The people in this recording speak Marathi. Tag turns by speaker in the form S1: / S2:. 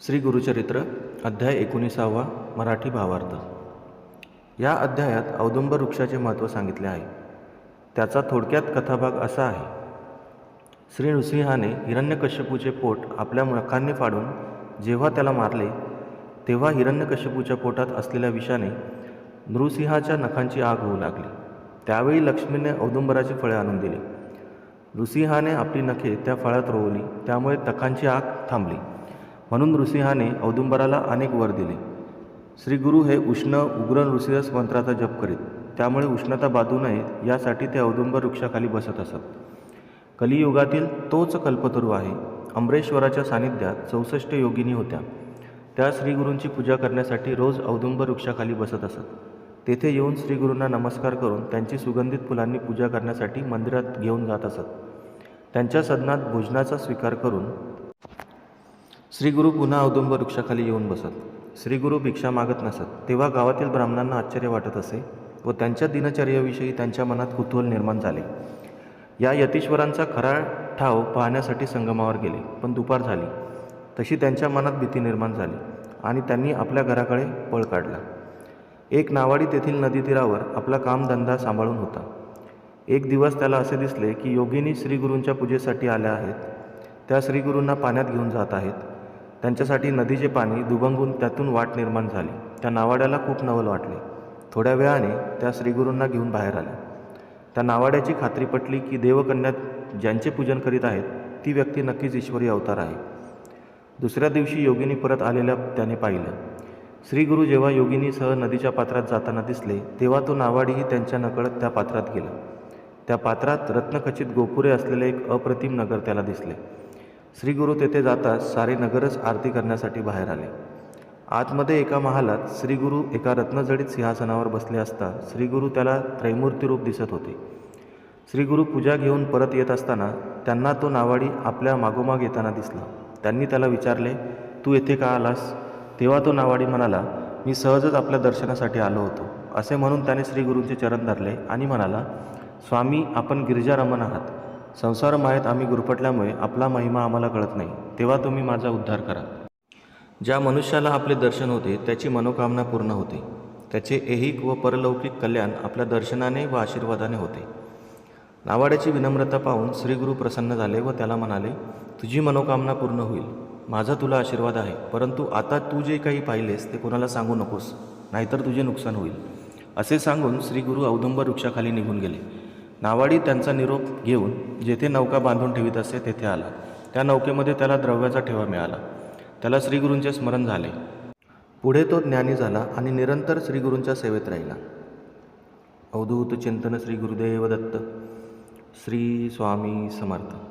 S1: श्री गुरुचरित्र अध्याय एकोणीसावा मराठी भावार्थ. या अध्यायात औदुंबर वृक्षाचे महत्त्व सांगितले आहे. त्याचा थोडक्यात कथाभाग असा आहे. श्री नृसिंहाने हिरण्यकश्यपूचे पोट आपल्या नखांनी फाडून जेव्हा त्याला मारले तेव्हा हिरण्यकश्यपूच्या पोटात असलेल्या विषाने नृसिंहाच्या नखांची आग होऊ लागली. त्यावेळी लक्ष्मीने औदुंबराची फळे आणून दिली. नृसिंहाने आपली नखे त्या फळात रोवली त्यामुळे तखांची आग थांबली. म्हणून नृसिंहाने औदुंबराला अनेक वर दिले. श्रीगुरु हे उष्ण उग्र नृसिंहस मंत्राचा जप करीत त्यामुळे उष्णता बाधू नये यासाठी ते औदुंबर वृक्षाखाली बसत असत. कलियुगातील तोच कल्पतरू आहे. अमरेश्वराच्या सानिध्यात चौसष्ट योगिनी होत्या. त्या श्रीगुरूंची पूजा करण्यासाठी रोज औदुंबर वृक्षाखाली बसत असत. तेथे येऊन श्रीगुरूंना नमस्कार करून त्यांची सुगंधित फुलांनी पूजा करण्यासाठी मंदिरात घेऊन जात असत. त्यांच्या सदनात भोजनाचा स्वीकार करून श्रीगुरु पुन्हा औदुंब वृक्षाखाली येऊन बसत. श्रीगुरु भिक्षा मागत नसत. तेव्हा गावातील ब्राह्मणांना आश्चर्य वाटत असे व त्यांच्या दिनचर्येविषयी त्यांच्या मनात कुतूहल निर्माण झाले. या यतीश्वरांचा खरा ठाव पाहण्यासाठी संगमावर गेले पण दुपार झाली. तशी त्यांच्या मनात भीती निर्माण झाली आणि त्यांनी आपल्या घराकडे पळ काढला. एक नावाडी तेथील नदीतीरावर आपला कामधंदा सांभाळून होता. एक दिवस त्याला असे दिसले की योगिनी श्रीगुरूंच्या पूजेसाठी आल्या आहेत. त्या श्रीगुरूंना पाण्यात घेऊन जात आहेत. त्यांच्यासाठी नदीचे पाणी दुभंगून त्यातून वाट निर्माण झाली. त्या नावाड्याला खूप नवल वाटले. थोड्या वेळाने त्या श्रीगुरूंना घेऊन बाहेर आल्या. त्या नावाड्याची खात्री पटली की देवकन्या ज्यांचे पूजन करीत आहेत ती व्यक्ती नक्कीच ईश्वरी अवतार आहे. दुसऱ्या दिवशी योगिनी परत आलेल्या त्याने पाहिलं. श्रीगुरू जेव्हा योगिनीसह नदीच्या पात्रात जाताना दिसले तेव्हा तो नावाडीही त्यांच्या नकळत त्या पात्रात गेला. त्या पात्रात रत्नखचित गोपुरे असलेले एक अप्रतिम नगर त्याला दिसले. श्रीगुरु तेथे जाताच सारे नगरच आरती करण्यासाठी बाहेर आले. आतमध्ये एका महालात श्रीगुरू एका रत्नजडीत सिंहासनावर बसले असता श्रीगुरू त्याला त्रैमूर्ती रूप दिसत होते. श्रीगुरू पूजा घेऊन परत येत असताना त्यांना तो नावाडी आपल्या मागोमाग येताना दिसला. त्यांनी त्याला विचारले तू येथे का आलास? तेव्हा तो नावाडी म्हणाला मी सहजच आपल्या दर्शनासाठी आलो होतो. असे म्हणून त्याने श्रीगुरूंचे चरण धरले आणि म्हणाला स्वामी आपण गिरिजारमण आहात. संसार माहेत आम्ही गुरफटल्यामुळे आपला महिमा आम्हाला कळत नाही. तेव्हा तुम्ही माझा उद्धार करा. ज्या मनुष्याला आपले दर्शन होते त्याची मनोकामना पूर्ण होते. त्याचे ऐहिक व परलौकिक कल्याण आपल्या दर्शनाने व आशीर्वादाने होते. नावाड्याची विनम्रता पाहून श्रीगुरु प्रसन्न झाले व त्याला म्हणाले तुझी मनोकामना पूर्ण होईल. माझा तुला आशीर्वाद आहे. परंतु आता तू जे काही पाहिलेस ते कोणाला सांगू नकोस. नाहीतर तुझे नुकसान होईल. असे सांगून श्रीगुरु औदुंबर वृक्षाखाली निघून गेले. नावाडी त्यांचा निरोप घेऊन जेथे नौका बांधून ठेवीत असे तेथे आला. त्या नौकेमध्ये त्याला द्रव्याचा ठेवा मिळाला. त्याला श्रीगुरूंचे स्मरण झाले. पुढे तो ज्ञानी झाला आणि निरंतर श्रीगुरूंच्या सेवेत राहिला. अवधूत चिंतन श्री गुरुदेव दत्त. श्री स्वामी समर्थ.